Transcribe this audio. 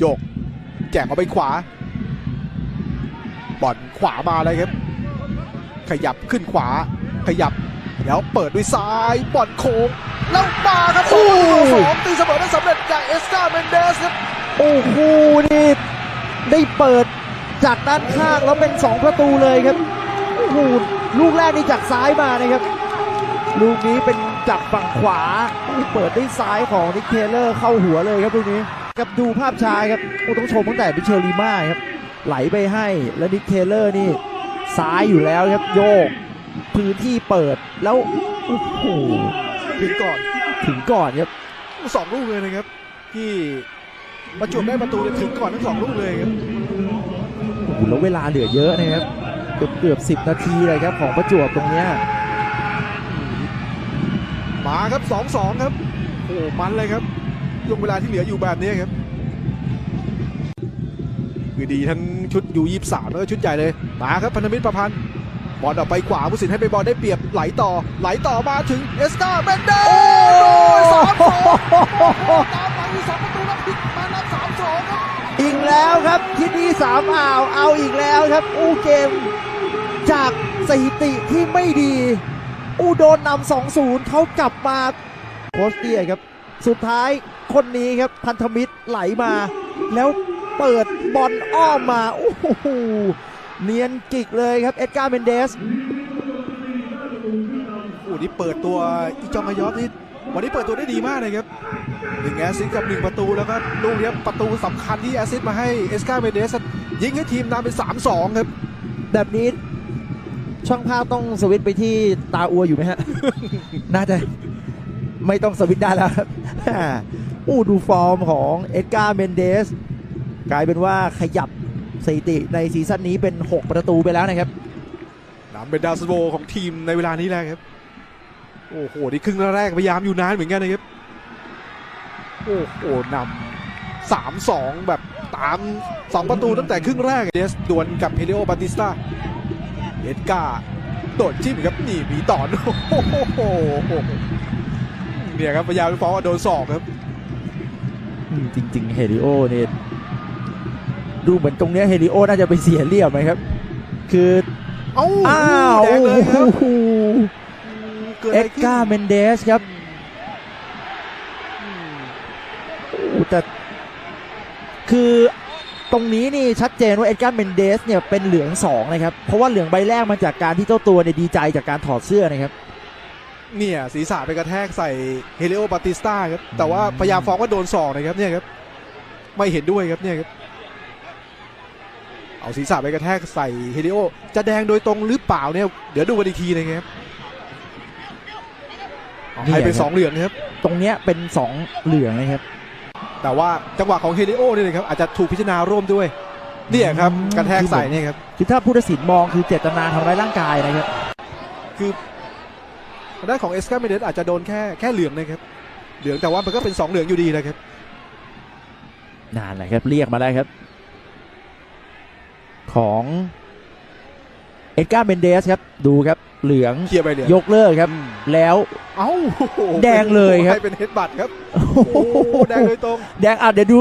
โยก แจกออกไปขวาบอลขวามาเลยครับ ขยับขึ้นขวา ขยับแล้วเปิดด้วยซ้ายบอลโค้งแล้วมาครับสองประตูต่อสองตีเสมอได้สำเร็จจากเอสกาเมนเดสครับโอ้โหนี่ได้เปิดจากด้านข้างแล้วเป็น 2 ประตูเลยครับโอ้โหลูกแรกนี่จากซ้ายมานะครับ ลูกนี้เป็นจากฝั่งขวา เปิดด้วยซ้ายของนิกเทเลอร์เข้าหัวเลยครับลูกนี้ กับดูภาพช้าครับโอ้ต้องชมตั้งแต่บิเชลลีมาครับ ไหลไปให้แล้วนิกเทเลอร์นี่ซ้ายอยู่แล้วครับโยก พื้นที่เปิดแล้วโอ้โหถึงก่อนถึงก่อนครับสองลูกเลยนะครับ ที่ประจวบได้ประตูเนี่ยถึงก่อนทั้งสองลูกเลยครับโอ้โหแล้วเวลาเหลือเยอะนะครับเกือบเกือบสินาทีเลยครับของประจวบตรงเนี้ยมาครับสองสองครับ โอ้มันเลยครับ ช่วงเวลาที่เหลืออยู่แบบนี้ครับ คือดีทั้งชุดยูยี่สามแล้วก็ชุดใหญ่เลยมาครับพันธมิตรประพันธ์บอลออกไปขวาผู้สินให้ไปบอลได้เปรียบไหลต่อ ไหลต่อมาถึงเอสตาเบนเดสามสองตามหลังอยู่สองประตูแล้วพลิกมานับสามสองครับอีกแล้วครับที่นี่สามอ่าวเอาอีกแล้วครับ อู้เกม จากสถิติที่ไม่ดี อู้โดนนำสองศูนย์เขากลับมาโคสเตียครับ สุดท้ายคนนี้ครับพันธมิตรไหลมา แล้วเปิดบอลอ้อมมา โอ้โห เนียนกิกเลยครับ เอ็ดการ์เมนเดสโอ้นี่เปิดตัวอีจองอายอฟนี่วันนี้เปิดตัวได้ดีมากเลยครับหนึ่งแอสซิสต์กับหนึ่งประตูแล้วก็ลูกเนี้ยประตูสำคัญที่แอสซิสต์มาให้เอสกาเมเดสยิงให้ทีมนำเป็น3-2 ครับ แบบนี้ช่างภาพต้องสวิตช์ไปที่ตาอัวอยู่ไหมฮะ น่าจะ ไม่ต้องสวิตช์ได้แล้วครับอู้ดูฟอร์มของเอ็ดการ์เมนเดสกลายเป็นว่าขยับสถิติในซีซั่นนี้เป็น 6 ประตูไปแล้วนะครับนำเป็นดาวซันโวของทีมในเวลานี้แล้วครับ โอ้โหนี่ครึ่งแรกพยายามอยู่นานเหมือนกันนะครับ โอ้โหนำสามสองแบบตามสองประตูตั้งแต่ครึ่งแรกเดสดวลกับเฮเลโอบาติสตาเอ็ดการ์โดดจิ้มครับนี่มีต่อโอ้โห เนี่ยครับพยายามฟ้องว่าโดนศอกครับอืมจริง ๆ เฮลิโอเนี่ยดูเหมือนตรงเนี้ยเฮลิโอน่าจะไปเสียเรียบไหมครับ คือเอ้าอ้าวแดงเลยครับโอ้โหเกิดอะเอ็ไรดขึ้นการ์เมนเดสครับอืมโอ้แต่คือตรงนี้นี่ชัดเจนว่าเอ็ดการ์เมนเดสเนี่ยเป็นเหลืองสองนะครับ เพราะว่าเหลืองใบแรกมาจากการที่เจ้าตัวเนี่ยดีใจจากการถอดเสื้อนะครับ เนี่ยศีรษะไปกระแทกใส่เฮลิโอบาติสตาครับแต่ว่าพยายามฟ้องว่าโดนศอกนะครับเนี่ยครับไม่เห็นด้วยครับเนี่ยครับเอาศีรษะไปกระแทกใส่เฮลิโอจะแดงโดยตรงหรือเปล่าเนี่ยเดี๋ยวดูกันอีกทีนะครับเอาให้เป็นเนี่ยครับสองเหลืองครับ ตรงเนี้ยเป็นสองเหลืองนะครับ แต่ว่าจังหวะของเฮลิโอเนี่ยนะครับอาจจะถูกพิจารณาร่วมด้วยเนี่ยครับอืมกระแทกใส่เนี่ยครับคือถ้าผู้ตัดสินมองคือเจตนาทำร้ายร่างกายนะครับ คือทาง ด้านของเอสกาเมเดสอาจจะโดนแค่แค่เหลืองนะครับเหลืองแต่ว่ามันก็เป็นสองเหลืองอยู่ดีนะครับนานเลยครับเรียกมาแล้วครับ ของเอ็ดการ์เมนเดสครับดูครับเหลืองเคลียร์ไปเหลืองยกเลิกครับ แล้วเอ้าแดงเลยครับให้เป็นเฮดบัตครับโอ้โอ้โหโหแดงเลยตรงแดงอะเดี๋ยวดู